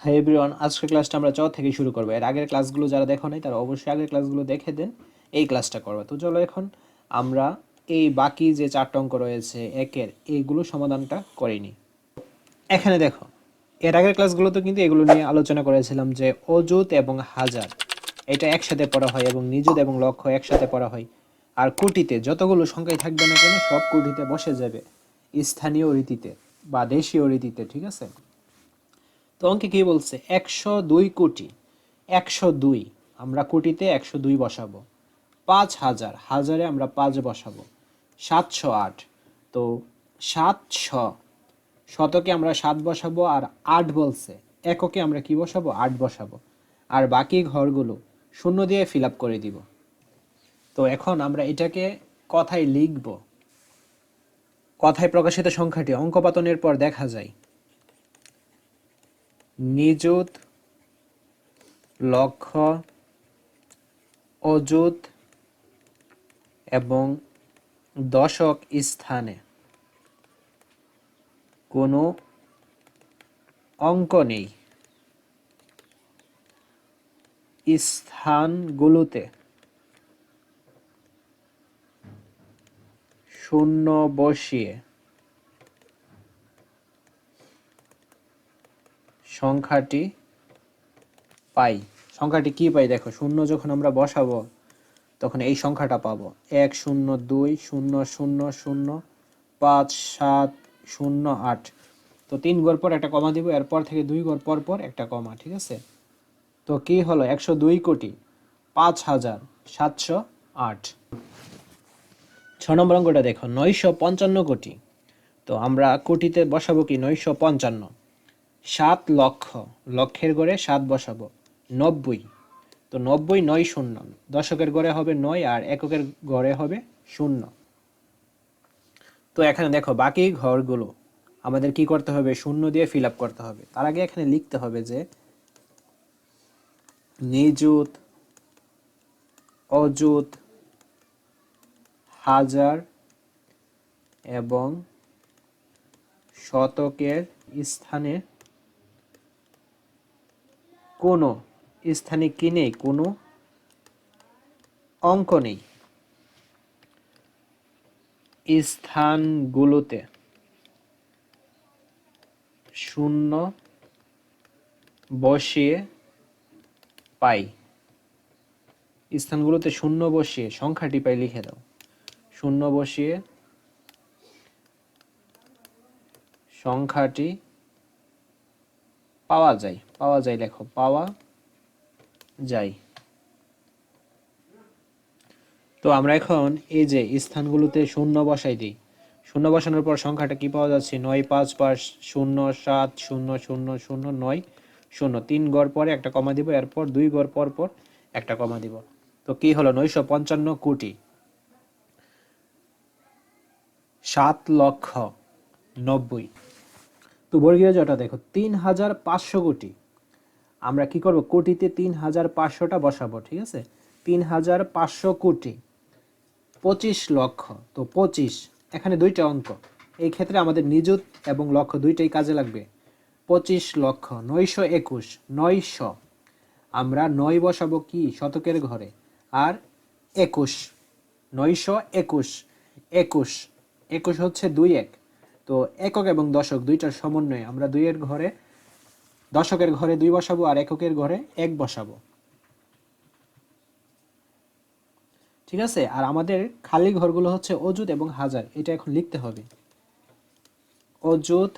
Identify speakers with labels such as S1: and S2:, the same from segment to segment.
S1: হ্যাঁ এভরিওয়ান আজকের ক্লাসটা আমরা চ থেকে শুরু করব। এর আগের ক্লাসগুলো যারা দেখো নাই, তারা অবশ্যই আগের ক্লাসগুলো দেখে দেন, এই ক্লাসটা করবে। তো চলো এখন আমরা এই বাকি যে চারটা অঙ্ক রয়েছে, একের এইগুলো সমাধানটা করিনি এখানে দেখো, এর আগের ক্লাসগুলোতে কিন্তু এগুলো নিয়ে আলোচনা করেছিলাম যে অযুত এবং হাজার, এটা একসাথে পড়া হয় এবং নিযুত এবং লক্ষ্য একসাথে পড়া হয়। আর কোটিতে যতগুলো সংখ্যাই থাকবে না কেন, সব কোটিতে বসে যাবে। স্থানীয় রীতিতে বা দেশীয় রীতিতে, ঠিক আছে? তো অঙ্কে কি বলছে? একশো দুই কোটি। একশো দুই। আমরা কোটিতে একশো দুই বসাবো। পাঁচ হাজার। হাজারে আমরা পাঁচ বসাবো। সাতশো আট। তো সাতশ। শতকে আমরা সাত বসাবো আর আট বলছে। এককে আমরা কি বসাবো? আট বসাবো। আর বাকি ঘরগুলো শূন্য দিয়ে ফিল আপ করে দিব। তো এখন আমরা এটাকে কথায় লিখব। কথায় প্রকাশিত সংখ্যাটি অঙ্কপাতনের পর দেখা যায়। নিযুত লক্ষ্য অযুত এবং দশক স্থানে কোনো অঙ্ক নেই। স্থানগুলোতে শূন্য বসিয়ে সংখ্যাটি পাই। সংখ্যাটি কি পাই? দেখো, শূন্য যখন আমরা বসাবো, তখন এই সংখ্যাটা পাবো। এক, শূন্য, দুই, শূন্য শূন্য শূন্য, পাঁচ, সাত, শূন্য, আট। তো তিন গড় পর একটা কমা দিব, এরপর থেকে দুই গড় পর পর একটা কমা, ঠিক আছে? তো কি হলো? একশো দুই কোটি পাঁচ হাজার সাতশো আট। ছ নম্বর অঙ্কটা দেখো, নয়শো পঞ্চান্ন কোটি। তো আমরা কোটিতে বসাবো কি? নয়শো পঞ্চান্ন। সাত লক্ষ, লক্ষের গড়ে সাত বসাবো, নব্বই। তো নব্বই নয় শূন্য। দশকের গড়ে হবে নয় আর এককের গড়ে হবে শূন্য। তো এখানে দেখো, বাকি ঘরগুলো আমাদের কি করতে হবে? শূন্য দিয়ে ফিল আপ করতে হবে। তার আগে এখানে লিখতে হবে যে, নিযুত, অযুত, হাজার এবং শতকের স্থানে কোনো স্থানে কি নেই কোনো অঙ্ক নেই। স্থানগুলোতে শূন্য বসিয়ে পাই। স্থানগুলোতে শূন্য বসিয়ে সংখ্যাটি পাই লিখে দাও। শূন্য বসিয়ে সংখ্যাটি পাওয়া যায়। পাওয়া যায়, লেখো, পাওয়া যায়। তো আমরা এখন এই যে স্থানগুলোতে শূন্য বসাই দিই। শূন্য বসানোর পর সংখ্যাটা কি পাওয়া যাচ্ছে? নয়, পাঁচ পাঁচ, শূন্য, সাত, শূন্য শূন্য শূন্য, নয়, শূন্য। তিন গড় পরে একটা কমা দিব, এরপর দুই গড় পর পর একটা কমা দিব। তো কি হলো? নয়শো পঞ্চান্ন কোটি। সাত লক্ষ নব্বই। তো বর্গীয় জটা দেখো, তিন হাজার পাঁচশো কোটি। আমরা কি করব? কোটিতে তিন হাজার পাঁচশোটা বসাবো, ঠিক আছে? তিন হাজার পাঁচশো কোটি, পঁচিশ লক্ষ। তো পঁচিশ, এখানে দুইটা অঙ্ক। এই ক্ষেত্রে আমাদের নিযুত এবং লক্ষ দুইটাই কাজে লাগবে। পঁচিশ লক্ষ, নয়শো একুশ, নয়শো। আমরা নয় বসাবো কি? শতকের ঘরে। আর একুশ, নয়শো একুশ একুশ। একুশ হচ্ছে দুই এক। তো একক এবং দশক দুইটার সমন্বয়ে আমরা দুইয়ের ঘরে দশকের ঘরে দুই বসাবো আর এককের ঘরে এক বসাবো। ঠিক আছে? আর আমাদের খালি ঘরগুলো হচ্ছে অজুত এবং হাজার। এটা এখন লিখতে হবে। অজুত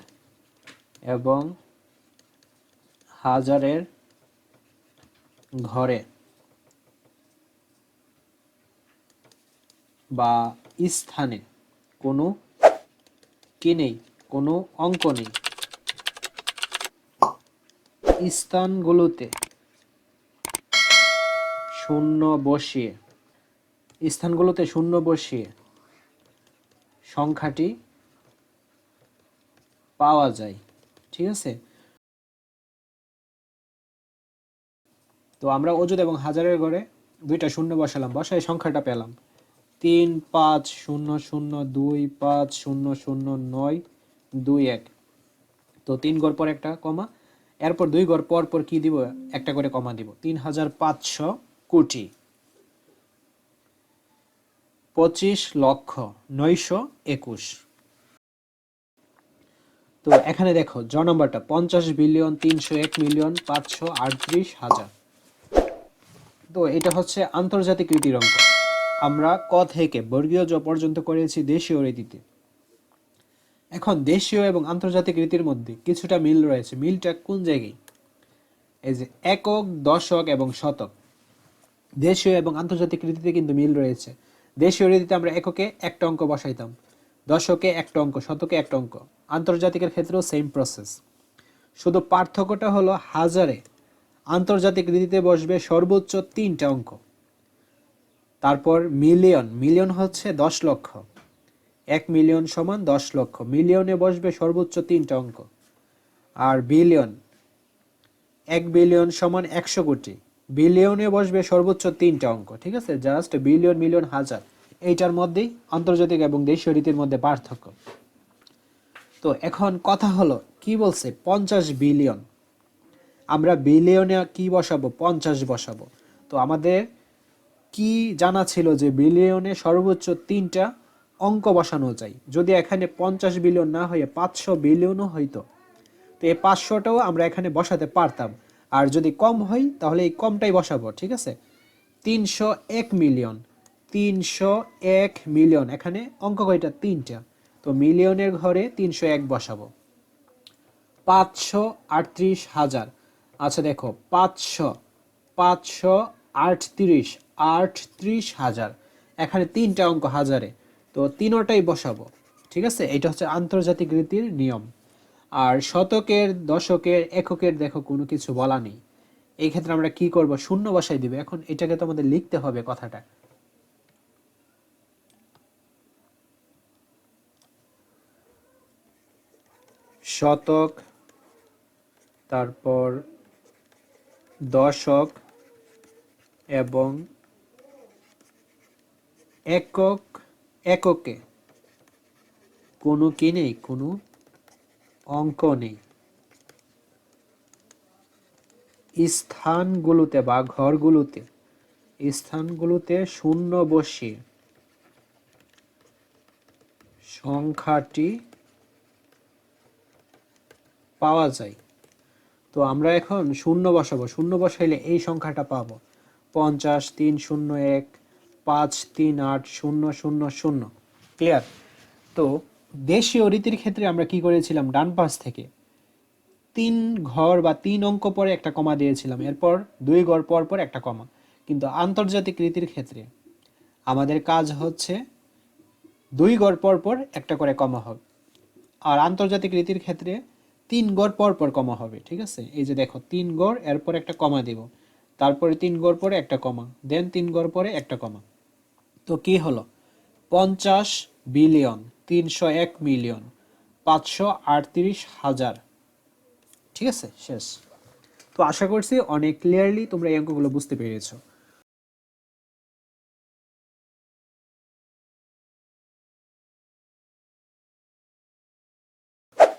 S1: এবং হাজারের ঘরে বা স্থানে কোনো কি নেই, কোনো অঙ্ক নেই। স্থানগুলোতে। শূন্য বসিয়ে। স্থানগুলোতে শূন্য বসিয়ে সংখ্যাটি পাওয়া যায়, ঠিক আছে? তো আমরা অজুত এবং হাজারের ঘরে দুইটা শূন্য বসালাম, বসায় সংখ্যাটা পেলাম। তিন, পাঁচ, শূন্য শূন্য, দুই, পাঁচ, শূন্য শূন্য, নয়, দুই, এক। তো তিন গড় পর একটা, কমা এরপর দুই ঘর পর পর কি দিব? একটা করে কমা দিব। তিন হাজার পাঁচশো কোটি। পঁচিশ লক্ষ নয়শো একুশ। তো এখানে দেখো, জ নম্বরটা, পঞ্চাশ বিলিয়ন তিনশো এক মিলিয়ন পাঁচশো আটত্রিশ হাজার। তো এটা হচ্ছে আন্তর্জাতিক রীতির অঙ্ক। আমরা ক থেকে বর্গীয় জ পর্যন্ত করেছি দেশীয় রীতিতে। এখন দেশীয় এবং আন্তর্জাতিক রীতির মধ্যে কিছুটা মিল রয়েছে। মিলটা কোন জায়গায়? এই যে একক, দশক এবং শতক। দেশীয় এবং আন্তর্জাতিক রীতিতে কিন্তু মিল রয়েছে। দেশীয় রীতিতে আমরা এককে একটা অঙ্ক বসাইতাম। দশকে একটা অঙ্ক, শতকে একটা অঙ্ক। আন্তর্জাতিকের ক্ষেত্রেও সেম প্রসেস শুধু পার্থক্যটা হলো হাজারে আন্তর্জাতিক রীতিতে বসবে সর্বোচ্চ তিনটা অঙ্ক। তারপর মিলিয়ন। মিলিয়ন হচ্ছে দশ লক্ষ। এক মিলিয়ন সমান দশ লক্ষ। মিলিয়নে বসবে সর্বোচ্চ তিনটা অঙ্ক। আর বিলিয়ন, এক বিলিয়ন সমান একশো কোটি। বিলিয়নে বসবে সর্বোচ্চ তিনটা অঙ্ক, ঠিক আছে? জাস্ট বিলিয়ন, মিলিয়ন, হাজার। এইটার মধ্যেই আন্তর্জাতিক এবং দেশীয় রীতির মধ্যে পার্থক্য। তো এখন কথা হলো, কি বলছে? পঞ্চাশ বিলিয়ন। আমরা বিলিয়নে কি বসাবো? পঞ্চাশ বসাবো। তো আমাদের কি জানা ছিল যে বিলিয়নে সর্বোচ্চ তিনটা অঙ্ক বসানো যায় যদি এখানে পঞ্চাশ বিলিয়ন না হয়ে পাঁচশো বিলিয়নও হইতো, তো এই পাঁচশোটাও আমরা এখানে বসাতে পারতাম। আর যদি কম হয়, তাহলে এই কমটাই বসাবো, ঠিক আছে? তিনশো এক মিলিয়ন, তিনশো এক মিলিয়ন, এখানে অঙ্ক কয়টা? তিনটা। তো মিলিয়নের ঘরে তিনশো এক বসাবো। পাঁচশো আটত্রিশ হাজার। আচ্ছা দেখো, পাঁচশো পাঁচশো আটত্রিশ আটত্রিশ হাজার। এখানে তিনটা অঙ্ক হাজারে। তো তিনোটাই বসাবো, ঠিক আছে? এটা হচ্ছে আন্তর্জাতিক রীতির নিয়ম। আর শতকের, দশকের, এককের দেখো, কোনো কিছু বলা নেই। এই ক্ষেত্রে আমরা কি করব? শূন্য বসাই দিবে। এখন এটাকে তো আমাদের লিখতে হবে কথাটা। শতক, তারপর দশক এবং একক এককে। কোনো কি নেই? কোনো অঙ্ক নেই। স্থানগুলোতে বা ঘরগুলোতে, স্থানগুলোতে শূন্য বসিয়ে সংখ্যাটি পাওয়া যায়। তো আমরা এখন শূন্য বসাবো। শূন্য বসাইলে এই সংখ্যাটা পাবো। পঞ্চাশ, তিন, শূন্য, এক পাঁচ, তিন, আট, শূন্য শূন্য শূন্য। ক্লিয়ার তো দেশীয় রীতির ক্ষেত্রে আমরা কি করেছিলাম? ডান পাশ থেকে তিন ঘর বা তিন অঙ্ক পরে একটা কমা দিয়েছিলাম। এরপর দুই ঘর পর পর একটা কমা। কিন্তু আন্তর্জাতিক রীতির ক্ষেত্রে আমাদের কাজ হচ্ছে দুই ঘর পর পর একটা করে কমা হবে। আর আন্তর্জাতিক রীতির ক্ষেত্রে তিন গড় পর পর কমা হবে, ঠিক আছে? এই যে দেখো, তিন গড় এরপর একটা কমা দিব। তারপরে তিন গড় পরে একটা কমা। দেন তিন গড় পরে একটা কমা। তো কি হলো? পঞ্চাশ বিলিয়ন, তিনশো এক মিলিয়ন, পাঁচশো আটত্রিশ হাজার। ঠিক আছে, শেষ। তো আশা করছি অনেক ক্লিয়ারলি তোমরা এই অঙ্কগুলো বুঝতে পেরেছ।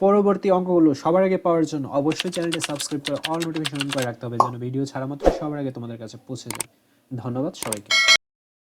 S1: পরবর্তী অঙ্কগুলো সবার আগে পাওয়ার জন্য অবশ্যই চ্যানেলটি সাবস্ক্রাইব করে অল নোটিফিকেশন অন করে রাখতে হবে যেন ভিডিও ছাড়া মাত্র সবার আগে তোমাদের কাছে পৌঁছে যায়। ধন্যবাদ সবাইকে।